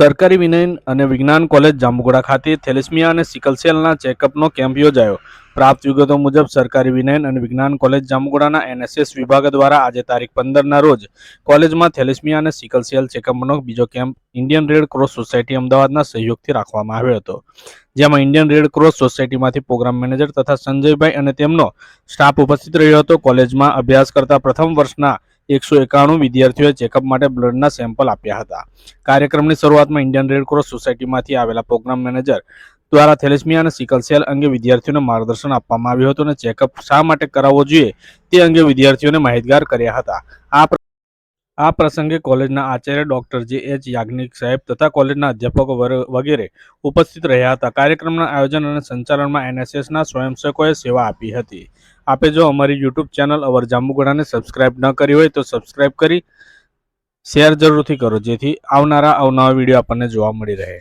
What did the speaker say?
સરકારી વિનયન અને વિજ્ઞાન કોલેજ જાંબુગોડા ખાતે થેલેસમિયા અને સિકલ સેલના ચેકઅપનો કેમ્પ યોજાયો. પ્રાપ્ત વિગતો મુજબ, સરકારી વિનયન અને વિજ્ઞાન કોલેજ જાંબુગોડાના એનએસએસ વિભાગ દ્વારા આજે તારીખ પંદરના રોજ કોલેજમાં થેલેસમિયા અને સિકલ સેલ ચેકઅપનો બીજો camp Indian Red Cross Society અમદાવાદના સહયોગથી રાખવામાં આવ્યો હતો. જેમાં ઇન્ડિયન રેડ ક્રોસ સોસાયટીમાંથી પ્રોગ્રામ મેનેજર તથા સંજયભાઈ અને તેમનો સ્ટાફ ઉપસ્થિત રહ્યો હતો. કોલેજમાં અભ્યાસ કરતા પ્રથમ વર્ષના એકસો એકાણું વિદ્યાર્થીઓએ ચેકઅપ માટે બ્લડના સેમ્પલ આપ્યા હતા. કાર્યક્રમની શરૂઆતમાં ઇન્ડિયન રેડ ક્રોસ સોસાયટીમાંથી આવેલા પ્રોગ્રામ મેનેજર દ્વારા થેલેસમિયા અને સિકલ સેલ અંગે વિદ્યાર્થીઓને માર્ગદર્શન આપવામાં આવ્યું હતું અને ચેકઅપ શા માટે કરાવવો જોઈએ તે અંગે વિદ્યાર્થીઓને માહિતગાર કર્યા હતા. આ પ્રસંગે કોલેજના આચાર્ય ડોક્ટર જે એચ યાજ્ઞિક સાહેબ તથા કોલેજના અધ્યાપકો વગેરે ઉપસ્થિત રહ્યા હતા. કાર્યક્રમના આયોજન અને સંચાલનમાં એનએસએસના સ્વયંસેવકોએ સેવા આપી હતી. આપે જો અમારી યુટ્યુબ ચેનલ અવર જાંબુગોડાને સબસ્ક્રાઇબ ન કરી હોય તો સબસ્ક્રાઇબ કરી શેર જરૂરથી કરો, જેથી આવનારા અવનવા વીડિયો આપણને જોવા મળી રહે.